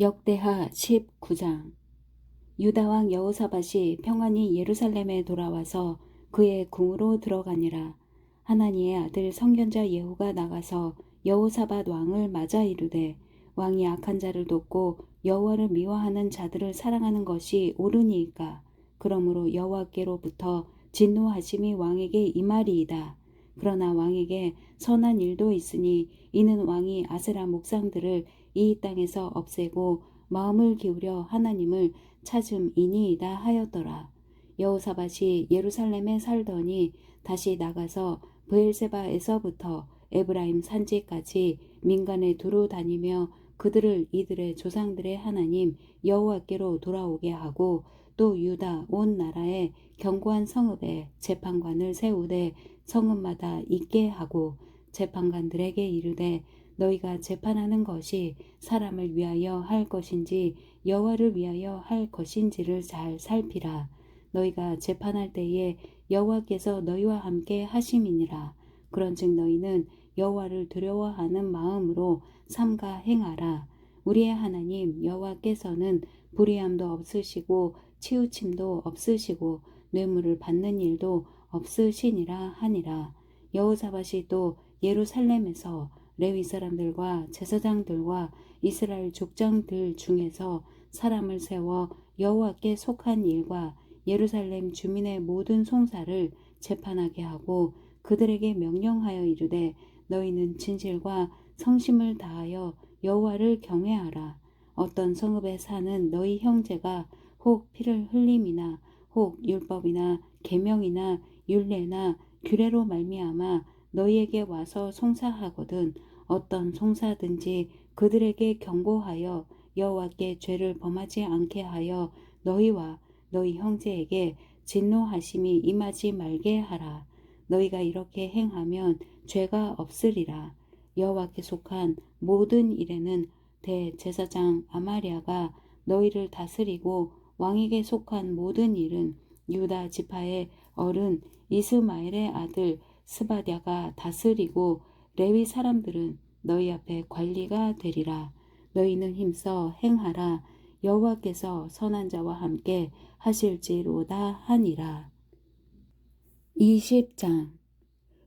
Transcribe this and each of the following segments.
역대하 19장 유다왕 여호사밧이 평안히 예루살렘에 돌아와서 그의 궁으로 들어가니라. 하나니의 아들 성견자 예후가 나가서 여호사밧 왕을 맞아 이르되 왕이 악한 자를 돕고 여호와를 미워하는 자들을 사랑하는 것이 옳으니이까 그러므로 여호와께로부터 진노하심이 왕에게 임하리이다. 그러나 왕에게 선한 일도 있으니 이는 왕이 아세라 목상들을 이 땅에서 없애고 마음을 기울여 하나님을 찾음이니이다 하였더라. 여호사밧이 예루살렘에 살더니 다시 나가서 브엘세바에서부터 에브라임 산지까지 민간에 두루 다니며 그들을 이들의 조상들의 하나님 여호와께로 돌아오게 하고 또 유다 온 나라에 견고한 성읍에 재판관을 세우되 성읍마다 있게 하고 재판관들에게 이르되 너희가 재판하는 것이 사람을 위하여 할 것인지 여호와를 위하여 할 것인지를 잘 살피라. 너희가 재판할 때에 여호와께서 너희와 함께 하심이니라. 그런즉 너희는 여호와를 두려워하는 마음으로 삼가 행하라. 우리의 하나님 여호와께서는 불의함도 없으시고 치우침도 없으시고 뇌물을 받는 일도 없으시니라 하니라. 여호사밧이 또 예루살렘에서 레위 사람들과 제사장들과 이스라엘 족장들 중에서 사람을 세워 여호와께 속한 일과 예루살렘 주민의 모든 송사를 재판하게 하고 그들에게 명령하여 이르되 너희는 진실과 성심을 다하여 여호와를 경외하라. 어떤 성읍에 사는 너희 형제가 혹 피를 흘림이나 혹 율법이나 계명이나 율례나 규례로 말미암아 너희에게 와서 송사하거든 어떤 송사든지 그들에게 경고하여 여호와께 죄를 범하지 않게 하여 너희와 너희 형제에게 진노하심이 임하지 말게 하라. 너희가 이렇게 행하면 죄가 없으리라. 여호와께 속한 모든 일에는 대제사장 아마리아가 너희를 다스리고 왕에게 속한 모든 일은 유다 지파의 어른 이스마엘의 아들 스바디아가 다스리고 레위 사람들은 너희 앞에 관리가 되리라. 너희는 힘써 행하라. 여호와께서 선한 자와 함께 하실지로다 하니라. 20장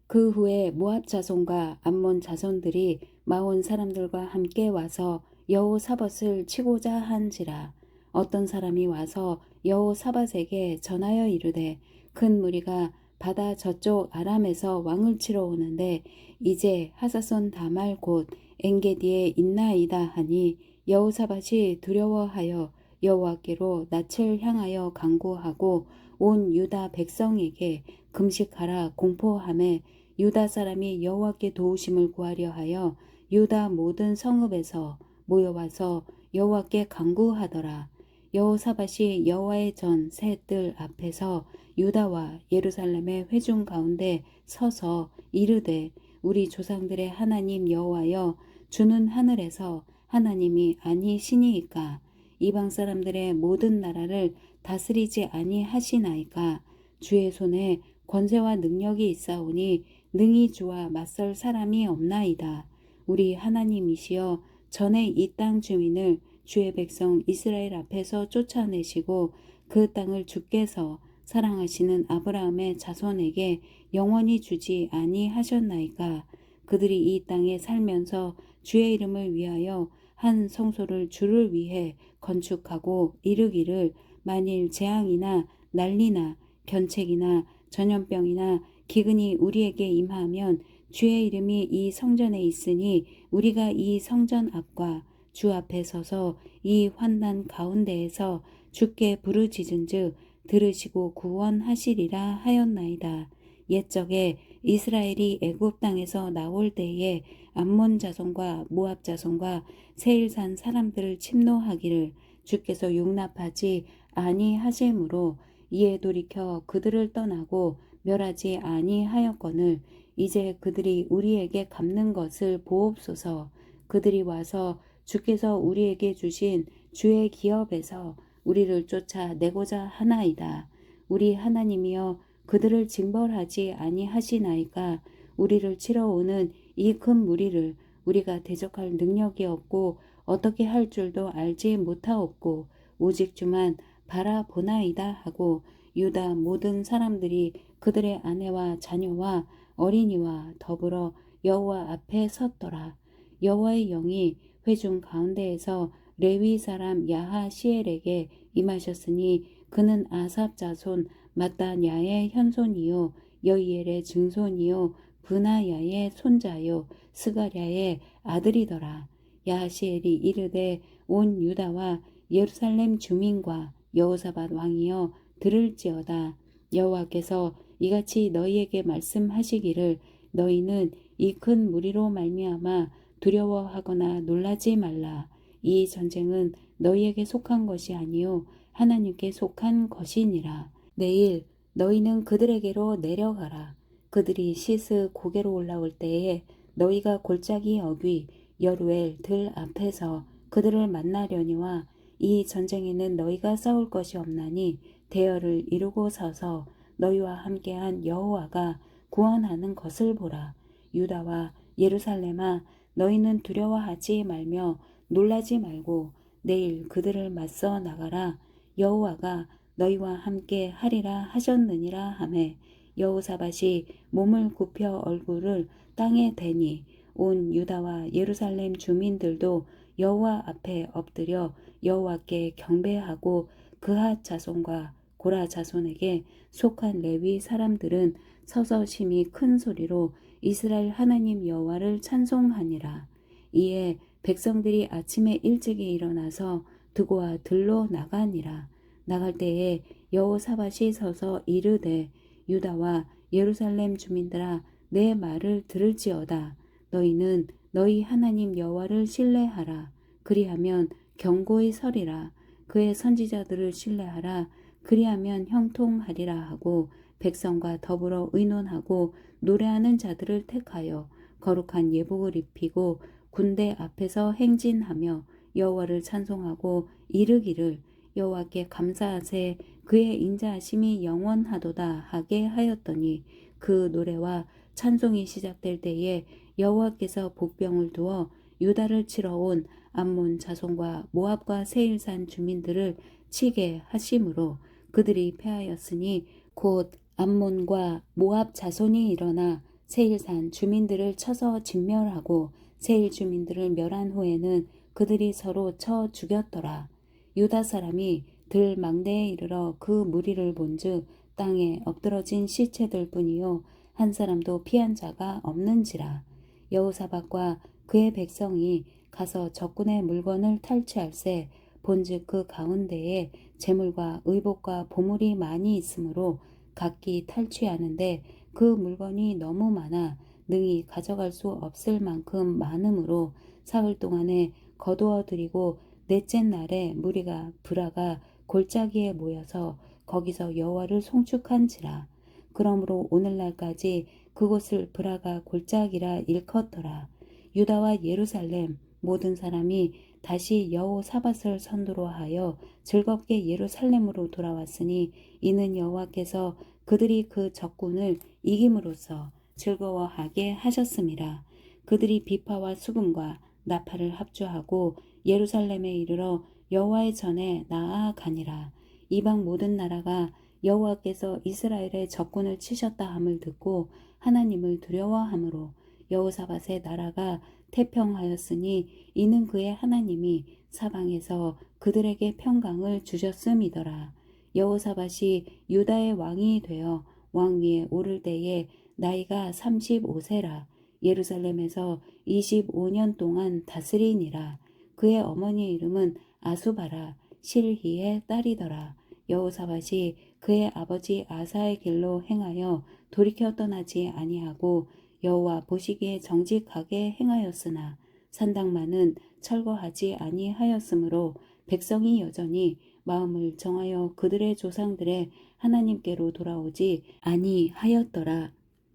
그 후에 모압 자손과 암몬 자손들이 마온 사람들과 함께 와서 여호사밧을 치고자 한지라 어떤 사람이 와서 여호사밧에게 전하여 이르되 큰 무리가 바다 저쪽 아람에서 왕을 치러 오는데 이제 하사손 다말 곧 엔게디에 있나이다 하니 여호사밧이 두려워하여 여호와께로 낯을 향하여 간구하고 온 유다 백성에게 금식하라 공포함에 유다 사람이 여호와께 도우심을 구하려 하여 유다 모든 성읍에서 모여와서 여호와께 간구하더라. 여호사밧이 여호와의 전 새 뜰 앞에서 유다와 예루살렘의 회중 가운데 서서 이르되 우리 조상들의 하나님 여호와여 주는 하늘에서 하나님이 아니시니이까 이방 사람들의 모든 나라를 다스리지 아니하시나이까 주의 손에 권세와 능력이 있사오니 능히 주와 맞설 사람이 없나이다. 우리 하나님이시여 전에 이 땅 주민을 주의 백성 이스라엘 앞에서 쫓아내시고 그 땅을 주께서 사랑하시는 아브라함의 자손에게 영원히 주지 아니하셨나이까? 그들이 이 땅에 살면서 주의 이름을 위하여 한 성소를 주를 위해 건축하고 이르기를 만일 재앙이나 난리나 견책이나 전염병이나 기근이 우리에게 임하면 주의 이름이 이 성전에 있으니 우리가 이 성전 앞과 주 앞에 서서 이 환난 가운데에서 주께 부르짖은즉 들으시고 구원하시리라 하였나이다. 옛적에 이스라엘이 애굽 땅에서 나올 때에 암몬 자손과 모압 자손과 세일산 사람들을 침노하기를 주께서 용납하지 아니하심으로 이에 돌이켜 그들을 떠나고 멸하지 아니하였거늘 이제 그들이 우리에게 갚는 것을 보옵소서 그들이 와서 주께서 우리에게 주신 주의 기업에서 우리를 쫓아내고자 하나이다. 우리 하나님이여 그들을 징벌하지 아니하시나이까 우리를 치러 오는 이 큰 무리를 우리가 대적할 능력이 없고 어떻게 할 줄도 알지 못하옵고 오직 주만 바라보나이다 하고 유다 모든 사람들이 그들의 아내와 자녀와 어린이와 더불어 여호와 앞에 섰더라. 여호와의 영이 회중 가운데에서 레위 사람 야하시엘에게 임하셨으니 그는 아삽 자손 마따냐의 현손이요 여이엘의 증손이요 브나야의 손자요 스가랴의 아들이더라. 야하시엘이 이르되 온 유다와 예루살렘 주민과 여호사밧 왕이여 들을지어다 여호와께서 이같이 너희에게 말씀하시기를 너희는 이 큰 무리로 말미암아 두려워하거나 놀라지 말라 이 전쟁은 너희에게 속한 것이 아니요 하나님께 속한 것이니라 내일 너희는 그들에게로 내려가라 그들이 시스 고개로 올라올 때에 너희가 골짜기 어귀 여루엘 들 앞에서 그들을 만나려니와 이 전쟁에는 너희가 싸울 것이 없나니 대열을 이루고 서서 너희와 함께한 여호와가 구원하는 것을 보라. 유다와 예루살렘아 너희는 두려워하지 말며 놀라지 말고 내일 그들을 맞서 나가라. 여호와가 너희와 함께 하리라 하셨느니라 하매 여호사밧이 몸을 굽혀 얼굴을 땅에 대니 온 유다와 예루살렘 주민들도 여호와 앞에 엎드려 여호와께 경배하고 그핫 자손과 고라 자손에게 속한 레위 사람들은 서서 심히 큰 소리로 이스라엘 하나님 여호와를 찬송하니라. 이에 백성들이 아침에 일찍이 일어나서 드고와 들로 나가니라. 나갈 때에 여호사밧이 서서 이르되 유다와 예루살렘 주민들아 내 말을 들을지어다. 너희는 너희 하나님 여호와를 신뢰하라. 그리하면 경고히 서리라. 그의 선지자들을 신뢰하라. 그리하면 형통하리라 하고 백성과 더불어 의논하고 노래하는 자들을 택하여 거룩한 예복을 입히고 군대 앞에서 행진하며 여호와를 찬송하고 이르기를 여호와께 감사하세 그의 인자하심이 영원하도다 하게 하였더니 그 노래와 찬송이 시작될 때에 여호와께서 복병을 두어 유다를 치러 온 암몬 자손과 모압과 세일산 주민들을 치게 하심으로 그들이 패하였으니 곧 암몬과 모압 자손이 일어나 세일산 주민들을 쳐서 진멸하고 세일 주민들을 멸한 후에는 그들이 서로 쳐 죽였더라. 유다 사람이 들 망대에 이르러 그 무리를 본즉 땅에 엎드러진 시체들 뿐이요 한 사람도 피한 자가 없는지라 여호사밧과 그의 백성이 가서 적군의 물건을 탈취할세 본즉 그 가운데에 재물과 의복과 보물이 많이 있으므로 각기 탈취하는데 그 물건이 너무 많아 능히 가져갈 수 없을 만큼 많으므로 사흘 동안에 거두어 드리고 넷째 날에 무리가 브라가 골짜기에 모여서 거기서 여호와를 송축한지라. 그러므로 오늘날까지 그곳을 브라가 골짜기라 일컫더라. 유다와 예루살렘 모든 사람이 다시 여호 사밧을 선두로 하여 즐겁게 예루살렘으로 돌아왔으니 이는 여호와께서 그들이 그 적군을 이김으로써 즐거워하게 하셨음이라 그들이 비파와 수금과 나팔을 합주하고 예루살렘에 이르러 여호와의 전에 나아가니라 이방 모든 나라가 여호와께서 이스라엘의 적군을 치셨다 함을 듣고 하나님을 두려워하므로 여호사밧의 나라가 태평하였으니 이는 그의 하나님이 사방에서 그들에게 평강을 주셨음이더라. 여호사밧이 유다의 왕이 되어 왕 위에 오를 때에 나이가 35세라 예루살렘에서 25년 동안 다스리니라. 그의 어머니의 이름은 아수바라 실히의 딸이더라. 여호사밧이 그의 아버지 아사의 길로 행하여 돌이켜 떠나지 아니하고 여호와 보시기에 정직하게 행하였으나 산당만은 철거하지 아니하였으므로 백성이 여전히 마음을 정하여 그들의 조상들의 하나님께로 돌아오지 아니하였더라.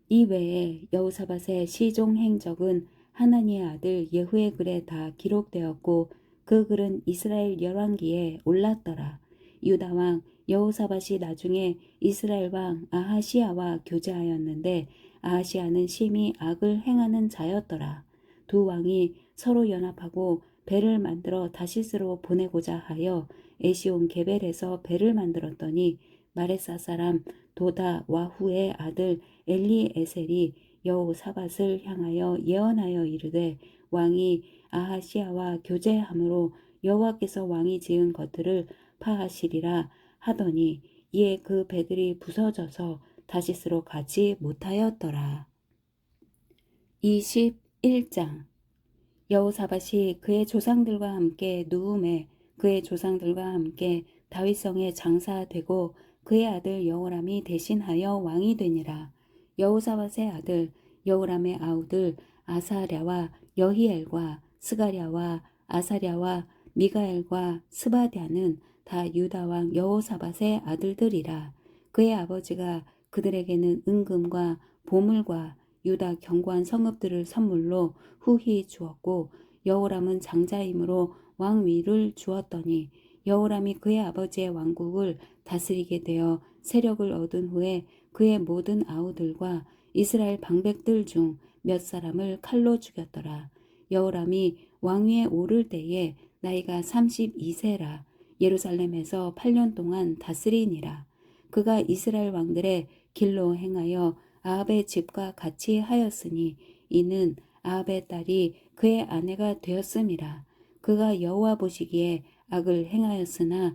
이 외에 여호사밧의 시종 행적은 하나니의 아들 예후의 글에 다 기록되었고 그 글은 이스라엘 열왕기에 올랐더라. 유다 왕 여호사밧이 나중에 이스라엘 왕 아하시아와 교제하였는데 아하시아는 심히 악을 행하는 자였더라. 두 왕이 서로 연합하고 배를 만들어 다시스로 보내고자 하여 에시온 게벨에서 배를 만들었더니 마레사 사람 도다 와후의 아들 엘리에셀이 여호사밧을 향하여 예언하여 이르되 왕이 아하시아와 교제함으로 여호와께서 왕이 지은 것들을 파하시리라 하더니 이에 그 배들이 부서져서 다시스로 가지 못하였더라. 21장 여호사밧이 그의 조상들과 함께 누움에 그의 조상들과 함께 다윗성에 장사되고 그의 아들 여호람이 대신하여 왕이 되니라. 여호사밧의 아들 여호람의 아우들 아사랴와 여히엘과 스가랴와 아사랴와 미가엘과 스바디아는 다 유다 왕 여호사밧의 아들들이라. 그의 아버지가 그들에게는 은금과 보물과 유다 견고한 성읍들을 선물로 후히 주었고 여호람은 장자이므로 왕위를 주었더니 여호람이 그의 아버지의 왕국을 다스리게 되어 세력을 얻은 후에 그의 모든 아우들과 이스라엘 방백들 중 몇 사람을 칼로 죽였더라. 여호람이 왕위에 오를 때에 나이가 32세라 예루살렘에서 8년 동안 다스리니라. 그가 이스라엘 왕들의 길로 행하여 아합의 집과 같이 하였으니 이는 아합의 딸이 그의 아내가 되었음이라. 그가 여호와 보시기에 악을 행하였으나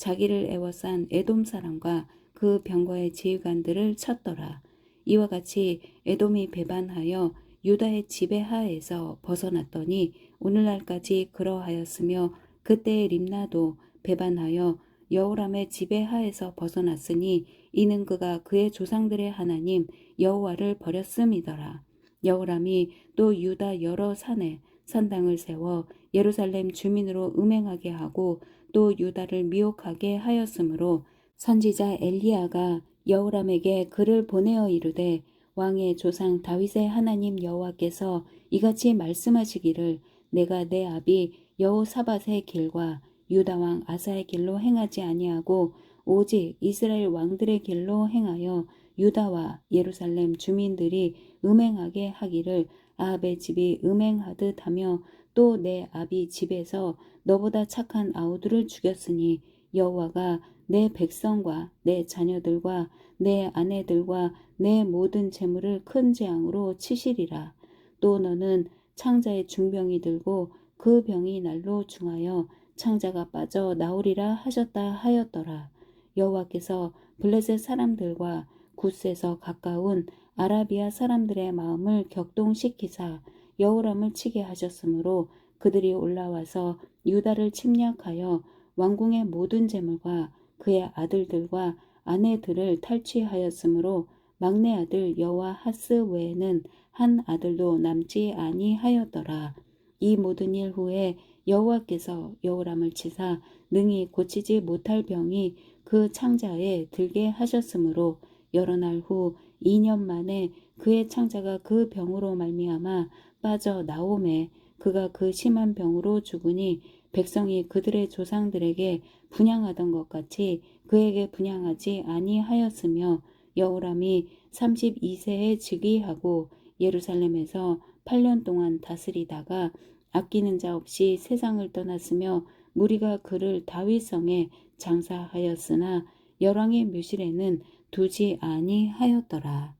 자기를 애워싼 에돔 사람과 그 병거의 지휘관들을 쳤더라. 이와 같이 에돔이 배반하여 유다의 지배하에서 벗어났더니 오늘날까지 그러하였으며 그때의 림나도 배반하여 여호람의 지배하에서 벗어났으니 이는 그가 그의 조상들의 하나님 여호와를 버렸음이더라. 여호람이 또 유다 여러 산에 산당을 세워 예루살렘 주민으로 음행하게 하고 또 유다를 미혹하게 하였으므로 선지자 엘리야가 여호람에게 글을 보내어 이르되 왕의 조상 다윗의 하나님 여호와께서 이같이 말씀하시기를 내가 내 아비 여호사밧의 길과 유다 왕 아사의 길로 행하지 아니하고 오직 이스라엘 왕들의 길로 행하여 유다와 예루살렘 주민들이 음행하게 하기를 아합의 집이 음행하듯 하며 또 내 아비 집에서 너보다 착한 아우들을 죽였으니 여호와가 내 백성과 내 자녀들과 내 아내들과 내 모든 재물을 큰 재앙으로 치시리라. 또 너는 창자의 중병이 들고 그 병이 날로 중하여 창자가 빠져 나오리라 하셨다 하였더라. 여호와께서 블레셋 사람들과 굿에서 가까운 아라비아 사람들의 마음을 격동시키사 여호람을 치게 하셨으므로 그들이 올라와서 유다를 침략하여 왕궁의 모든 재물과 그의 아들들과 아내들을 탈취하였으므로 막내 아들 여호와 하스 외에는 한 아들도 남지 아니하였더라. 이 모든 일 후에 여호와께서 여호람을 치사 능히 고치지 못할 병이 그 창자에 들게 하셨으므로 여러 날 후 2년 만에 그의 창자가 그 병으로 말미암아 빠져 나오매 그가 그 심한 병으로 죽으니 백성이 그들의 조상들에게 분양하던 것 같이 그에게 분양하지 아니하였으며 여호람이 32세에 즉위하고 예루살렘에서 8년 동안 다스리다가 아끼는 자 없이 세상을 떠났으며 무리가 그를 다윗성에 장사하였으나 열왕의 묘실에는 두지 아니하였더라.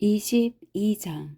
22장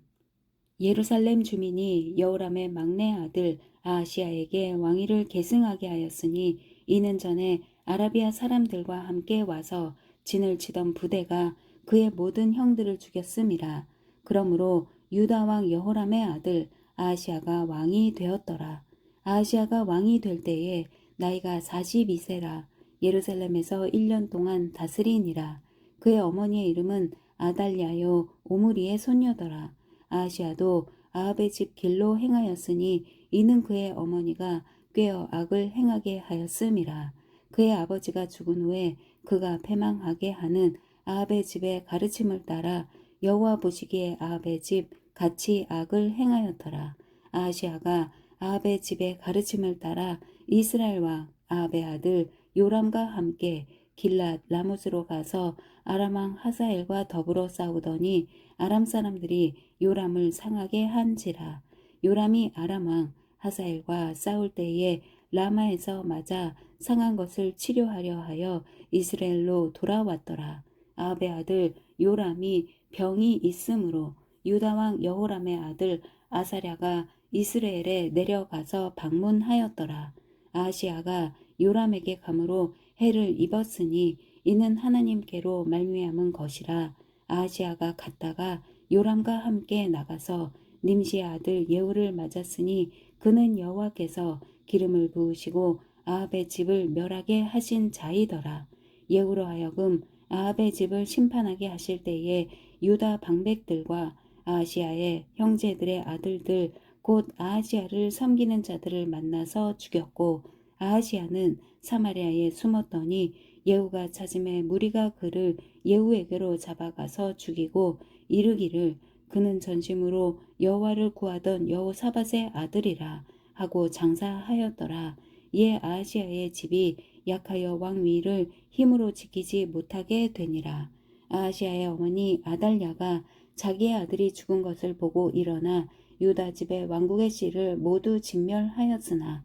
예루살렘 주민이 여호람의 막내 아들 아시아에게 왕위를 계승하게 하였으니 이는 전에 아라비아 사람들과 함께 와서 진을 치던 부대가 그의 모든 형들을 죽였음이라. 그러므로 유다 왕 여호람의 아들 아시아가 왕이 되었더라. 아시아가 왕이 될 때에 나이가 42세라 예루살렘에서 1년 동안 다스리니라. 그의 어머니의 이름은 아달랴요 오므리의 손녀더라. 아시아도 아합의 집 길로 행하였으니 이는 그의 어머니가 꾀어 악을 행하게 하였음이라. 그의 아버지가 죽은 후에 그가 패망하게 하는 아합의 집의 가르침을 따라 여호와 보시기에 아합의 집 같이 악을 행하였더라. 아하시아가 아합의 집의 가르침을 따라 이스라엘 왕 아합의 아들 요람과 함께 길랏 라못으로 가서 아람 왕 하사엘과 더불어 싸우더니 아람 사람들이 요람을 상하게 한지라. 요람이 아람 왕 하사엘과 싸울 때에 라마에서 맞아 상한 것을 치료하려 하여 이스라엘로 돌아왔더라. 아합의 아들 요람이 병이 있으므로 유다 왕 여호람의 아들 아사랴가 이스라엘에 내려가서 방문하였더라. 아시아가 요람에게 감으로 해를 입었으니 이는 하나님께로 말미암은 것이라. 아시아가 갔다가 요람과 함께 나가서 님시의 아들 예후를 맞았으니 그는 여호와께서 기름을 부으시고 아합의 집을 멸하게 하신 자이더라. 예후로 하여금 아합의 집을 심판하게 하실 때에 유다 방백들과 아시아의 형제들의 아들들 곧 아하시아를 섬기는 자들을 만나서 죽였고 아하시아는 사마리아에 숨었더니 예후가 찾음에 무리가 그를 예후에게로 잡아가서 죽이고 이르기를 그는 전심으로 여호와를 구하던 여호사밧의 아들이라 하고 장사하였더라. 이에 아하시아의 집이 약하여 왕위를 힘으로 지키지 못하게 되니라. 아하시아의 어머니 아달랴가 자기의 아들이 죽은 것을 보고 일어나 유다 집의 왕국의 씨를 모두 진멸하였으나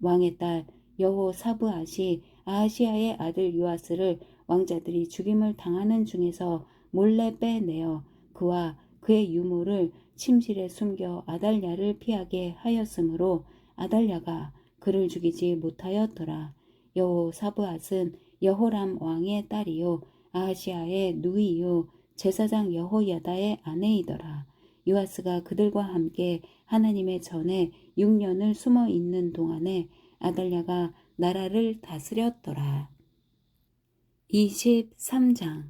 왕의 딸 여호사브앗이 아하시아의 아들 요아스를 왕자들이 죽임을 당하는 중에서 몰래 빼내어 그와 그의 유모를 침실에 숨겨 아달랴를 피하게 하였으므로 아달랴가 그를 죽이지 못하였더라. 여호사브앗은 여호람 왕의 딸이요 아하시아의 누이요 제사장 여호야다의 아내이더라. 요아스가 그들과 함께 하나님의 전에 6년을 숨어 있는 동안에 아달랴가 나라를 다스렸더라. 23장.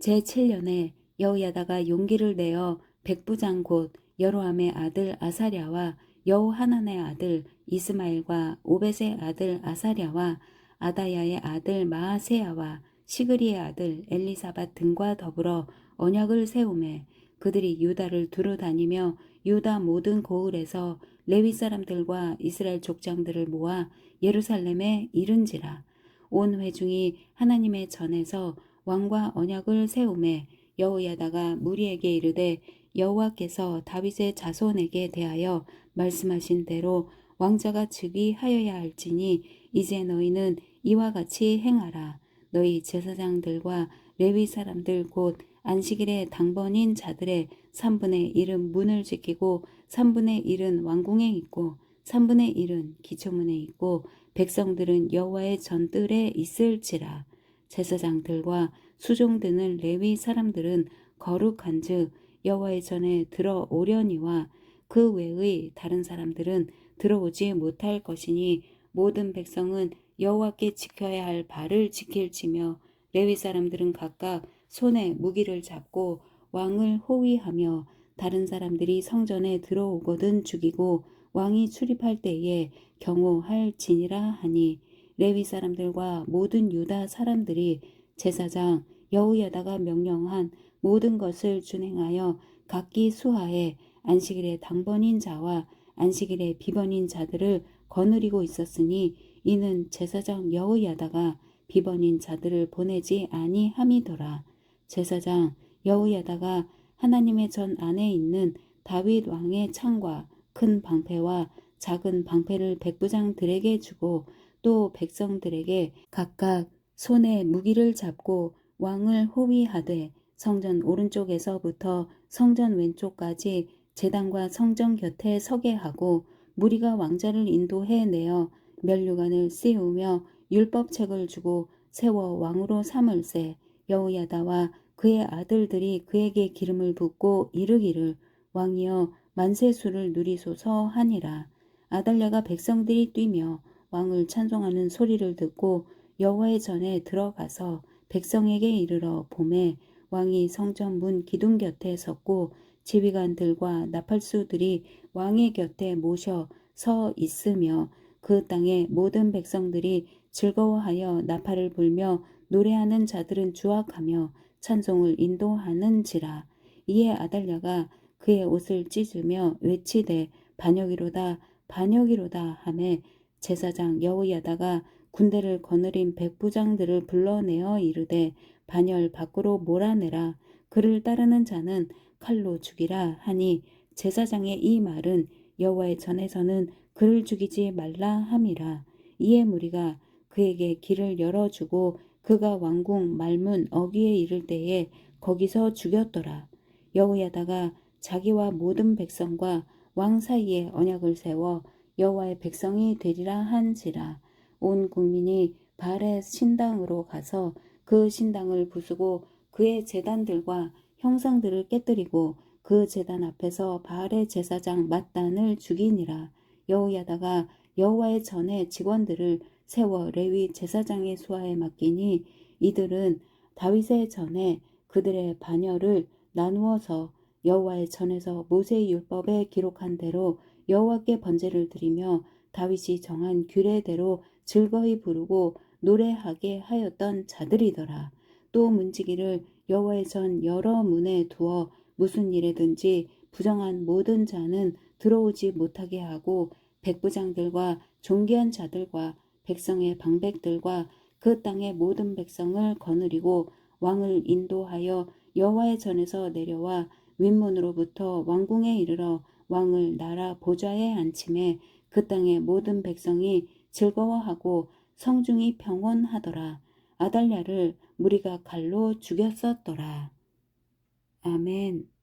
제7년에 여호야다가 용기를 내어 백부장 곧 여로함의 아들 아사랴와 여호하난의 아들 이스마엘과 오벳의 아들 아사랴와 아다야의 아들 마하세야와 시그리의 아들 엘리사밧 등과 더불어 언약을 세우매 그들이 유다를 두루 다니며 유다 모든 고을에서 레위 사람들과 이스라엘 족장들을 모아 예루살렘에 이른지라 온 회중이 하나님의 전에서 왕과 언약을 세우매 여호야다가 무리에게 이르되 여호와께서 다윗의 자손에게 대하여 말씀하신 대로 왕자가 즉위하여야 할지니 이제 너희는 이와 같이 행하라. 너희 제사장들과 레위 사람들 곧 안식일에 당번인 자들의 3분의 1은 문을 지키고 3분의 1은 왕궁에 있고 3분의 1은 기초문에 있고 백성들은 여호와의 전뜰에 있을지라. 제사장들과 수종 드는 레위 사람들은 거룩한즉 여호와의 전에 들어오려니와 그 외의 다른 사람들은 들어오지 못할 것이니 모든 백성은 여호와께 지켜야 할 바를 지킬지며 레위 사람들은 각각 손에 무기를 잡고 왕을 호위하며 다른 사람들이 성전에 들어오거든 죽이고 왕이 출입할 때에 경호할지니라 하니 레위 사람들과 모든 유다 사람들이 제사장 여호야다가 명령한 모든 것을 준행하여 각기 수하에 안식일에 당번인 자와 안식일에 비번인 자들을 거느리고 있었으니 이는 제사장 여호야다가 비번인 자들을 보내지 아니함이더라. 제사장 여호야다가 하나님의 전 안에 있는 다윗 왕의 창과 큰 방패와 작은 방패를 백부장들에게 주고 또 백성들에게 각각 손에 무기를 잡고 왕을 호위하되 성전 오른쪽에서부터 성전 왼쪽까지 제단과 성전 곁에 서게 하고 무리가 왕자를 인도해 내어 멸류관을 씌우며 율법책을 주고 세워 왕으로 삼을세 여호야다와 그의 아들들이 그에게 기름을 붓고 이르기를 왕이여 만세수를 누리소서 하니라. 아달랴가 백성들이 뛰며 왕을 찬송하는 소리를 듣고 여호와의 전에 들어가서 백성에게 이르러 봄에 왕이 성전 문 기둥 곁에 섰고 지휘관들과 나팔수들이 왕의 곁에 모셔 서 있으며 그 땅의 모든 백성들이 즐거워하여 나팔을 불며 노래하는 자들은 주악하며 찬송을 인도하는지라. 이에 아달랴가 그의 옷을 찢으며 외치되 반역이로다 반역이로다 하매 제사장 여호야다가 군대를 거느린 백부장들을 불러내어 이르되 반열 밖으로 몰아내라. 그를 따르는 자는 칼로 죽이라. 하니 제사장의 이 말은 여호와의 전에서는 그를 죽이지 말라 함이라. 이에 무리가 그에게 길을 열어주고 그가 왕궁 말문 어귀에 이를 때에 거기서 죽였더라. 여호야다가 자기와 모든 백성과 왕 사이에 언약을 세워 여호와의 백성이 되리라 한지라. 온 국민이 발의 신당으로 가서 그 신당을 부수고 그의 제단들과 형상들을 깨뜨리고 그 제단 앞에서 바알의 제사장 mat단을 죽이니라. 여호야다가 여호와의 전에 직원들을 세워 레위 제사장의 수하에 맡기니 이들은 다윗의 전에 그들의 반열을 나누어서 여호와의 전에서 모세의 율법에 기록한 대로 여호와께 번제를 드리며 다윗이 정한 규례대로 즐거이 부르고 노래하게 하였던 자들이더라. 또 문지기를 여호와의 전 여러 문에 두어 무슨 일에든지 부정한 모든 자는 들어오지 못하게 하고 백부장들과 존귀한 자들과 백성의 방백들과 그 땅의 모든 백성을 거느리고 왕을 인도하여 여호와의 전에서 내려와 윗문으로부터 왕궁에 이르러 왕을 나라 보좌에 앉힘에 그 땅의 모든 백성이 즐거워하고 성중이 평온하더라. 아달랴를 무리가 칼로 죽였었더라. 아멘.